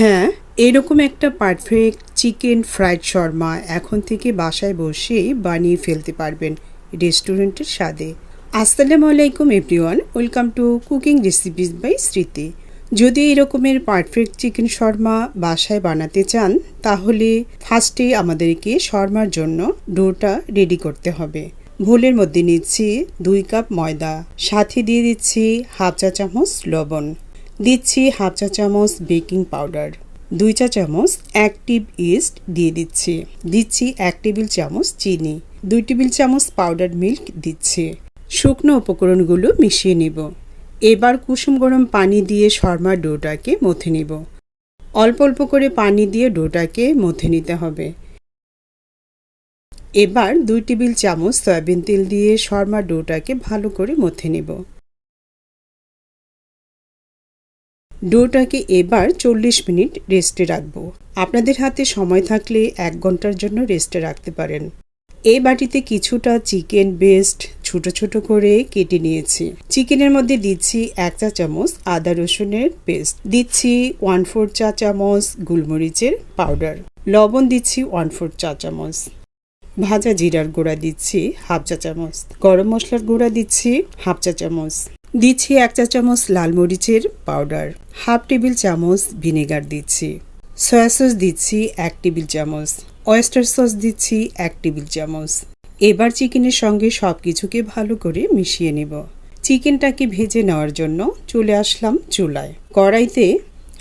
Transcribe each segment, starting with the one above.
হ্যাঁ। এরকম একটা পারফেক্ট চিকেন ফ্রাইড শর্মা এখন থেকে বাসায় বসেই বানিয়ে ফেলতে পারবেন রেস্টুরেন্টের স্বাদে। আসসালামু আলাইকুম everyone welcome to cooking recipes by Smriti যদি এরকমের পারফেক্ট চিকেন শর্মা বাসায় বানাতে চান, তাহলে ফার্স্টে আমাদেরকে শর্মার জন্য ডোটা রেডি করতে হবে। ভোলের মধ্যে নিচ্ছি দুই কাপ ময়দা, সাথে দিয়ে দিচ্ছি হাফ চা চামচ লবণ। দিচ্ছি হাফ চা চামচ বেকিং পাউডার। দুই চা চামচ এক ইস্ট দিয়ে দিচ্ছি। দিচ্ছি এক টেবিল চামচ চিনি। দুই টেবিল চামচ পাউডার মিল্ক দিচ্ছি। শুকনো উপকরণগুলো মিশিয়ে নেব। এবার কুসুম গরম পানি দিয়ে শর্মার ডোটাকে মথে নেব। অল্প অল্প করে পানি দিয়ে ডোটাকে মথে নিতে হবে। এবার দুই টেবিল চামচ সয়াবিন তেল দিয়ে শর্মার ডোটাকে ভালো করে মথে নেব। ডোটাকে এবার চল্লিশ মিনিট রেস্টে রাখব। আপনাদের হাতে সময় থাকলে এক ঘণ্টার জন্য রেস্টে রাখতে পারেন। এই বাটিতে কিছুটা চিকেন বেস্ট ছোট ছোট করে কেটে নিয়েছি। চিকেনের মধ্যে দিচ্ছি এক চা চামচ আদা রসুনের পেস্ট। দিচ্ছি ওয়ান ফোর চা চামচ গোলমরিচের পাউডার। লবণ দিচ্ছি ওয়ান ফোর চা চামচ। ভাজা জিরার গুঁড়া দিচ্ছি হাফ চা চামচ। গরম মশলার গুঁড়া দিচ্ছি হাফ চা চামচ। দিচ্ছি এক চা চামচ লাল মরিচের পাউডার, হাফ টেবিল চামচ ভিনেগার দিচ্ছি। সয়া সস দিচ্ছি এক টেবিল চামচ, ওয়েস্টার সস দিচ্ছি এক টেবিল চামচ। এবার চিকেনের সঙ্গে সব কিছুকে ভালো করে মিশিয়ে নেব। চিকেনটাকে ভেজে নেওয়ার জন্য চলে আসলাম চুলায়। কড়াইতে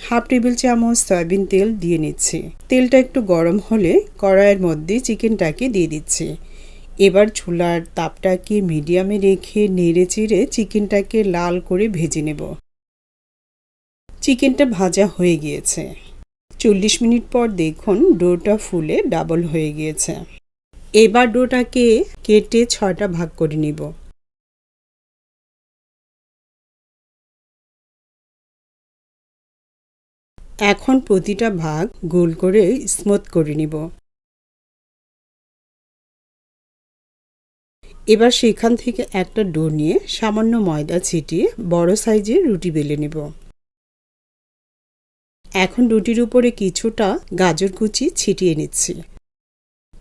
হাফ টেবিল চামচ সয়াবিন তেল দিয়ে নিচ্ছি। তেলটা একটু গরম হলে কড়াইয়ের মধ্যে চিকেনটাকে দিয়ে দিচ্ছি। এবার চুলার তাপটাকে মিডিয়ামে রেখে নেড়ে চেড়ে চিকেনটাকে লাল করে ভেজে নেব। চিকেনটা ভাজা হয়ে গিয়েছে। চল্লিশ মিনিট পর দেখুন ডোটা ফুলে ডাবল হয়ে গিয়েছে। এবার ডোটাকে কেটে ছয়টা ভাগ করে নিব। এখন প্রতিটা ভাগ গোল করে স্মুথ করে নিব। এবার সেখান থেকে একটা ডো নিয়ে সামান্য ময়দা ছিটিয়ে বড় সাইজের রুটি বেলে নেব। এখন রুটির উপরে কিছুটা গাজর কুচি ছিটিয়ে নিচ্ছি।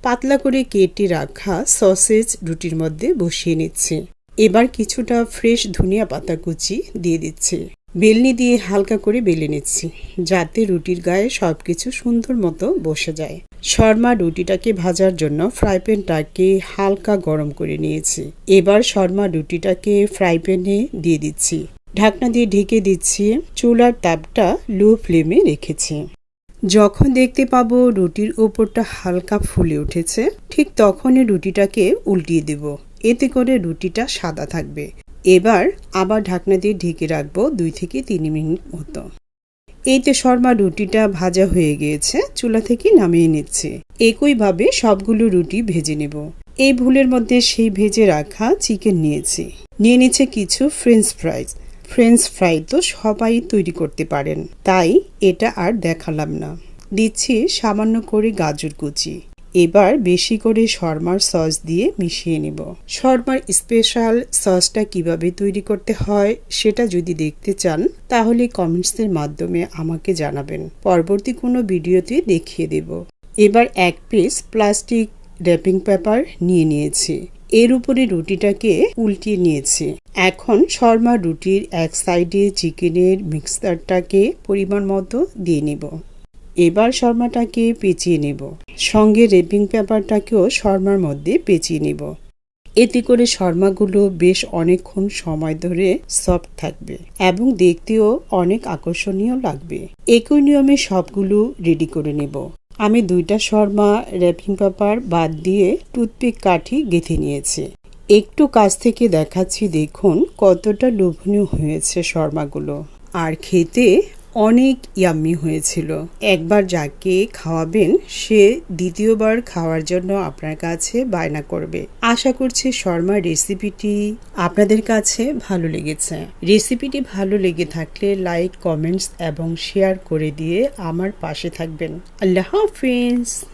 পাতলা করে কেটে রাখা সসেজ রুটির মধ্যে বসিয়ে নিচ্ছি। এবার কিছুটা ফ্রেশ ধনিয়া পাতা কুচি দিয়ে দিচ্ছি। বেলনি দিয়ে হালকা করে বেলে নিচ্ছি, যাতে রুটির গায়ে সব কিছু সুন্দর মতো বসে যায়। শর্মা রুটিটাকে ভাজার জন্য ফ্রাই প্যানটাকে হালকা গরম করে নিয়েছি। এবার শর্মা রুটিটাকে ফ্রাই প্যানে দিয়ে দিচ্ছি। ঢাকনা দিয়ে ঢেকে দিচ্ছি, চুলার তাপটা লো ফ্লেমে রেখেছি। যখন দেখতে পাবো রুটির ওপরটা হালকা ফুলে উঠেছে, ঠিক তখনই রুটিটাকে উল্টিয়ে দেব। এতে করে রুটিটা সাদা থাকবে। এবার আবার ঢাকনা দিয়ে ঢেকে রাখব দুই থেকে তিন মিনিট মতো। এই তো শর্মা রুটিটা ভাজা হয়ে গিয়েছে, চুলা থেকে নামিয়ে নিচ্ছে। একইভাবে সবগুলো রুটি ভেজে নেব। এই ভুলের মধ্যে সেই ভেজে রাখা চিকেন নিয়েছি। নিয়ে নিচ্ছে কিছু ফ্রেঞ্চ ফ্রাইজ ফ্রেঞ্চ ফ্রাই তো সবাই তৈরি করতে পারেন। তাই এটা আর দেখালাম না। দিচ্ছি সামান্য করে গাজর কুচি। এবার বেশি করে শর্মার সস দিয়ে মিশিয়ে নেব। শর্মার স্পেশাল সসটা কীভাবে তৈরি করতে হয় সেটা যদি দেখতে চান, তাহলে কমেন্টসের মাধ্যমে আমাকে জানাবেন। পরবর্তী কোনো ভিডিওতে দেখিয়ে দেব। এবার এক পিস প্লাস্টিক র্যাপিং পেপার নিয়ে নিয়েছি। এর উপরে রুটিটাকে উল্টিয়ে নিয়েছি। এখন শর্মা রুটির এক সাইডে চিকেনের মিক্সারটাকে পরিমাণ মতো দিয়ে নেব। এবার শর্মাটাকে পেঁচিয়ে নেব। সঙ্গে রেপিং পেপারটাকেও শর্মার মধ্যে পেঁচিয়ে নেব। এতে করে শর্মাগুলো বেশ অনেকক্ষণ সময় ধরে সফট থাকবে এবং দেখতেও অনেক আকর্ষণীয় লাগবে। একই নিয়মে সবগুলো রেডি করে নেব। আমি দুইটা শর্মা র্যাপিং পেপার বাদ দিয়ে টুথপিক কাঠি গেঁথে নিয়েছি। একটু কাছ থেকে দেখাচ্ছি দেখুন কতটা লোভনীয় হয়েছে শর্মাগুলো। আর খেতে অনেক ইয়াম্মি হয়েছিল। একবার যাকে খাওয়াবেন, সে দ্বিতীয়বার খাওয়ার জন্য আপনার কাছে বায়না করবে। আশা করছি শর্মার রেসিপিটি আপনাদের কাছে ভালো লেগেছে। রেসিপিটি ভালো লেগে থাকলে লাইক, কমেন্টস এবং শেয়ার করে দিয়ে আমার পাশে থাকবেন। আল্লাহ হাফিজ।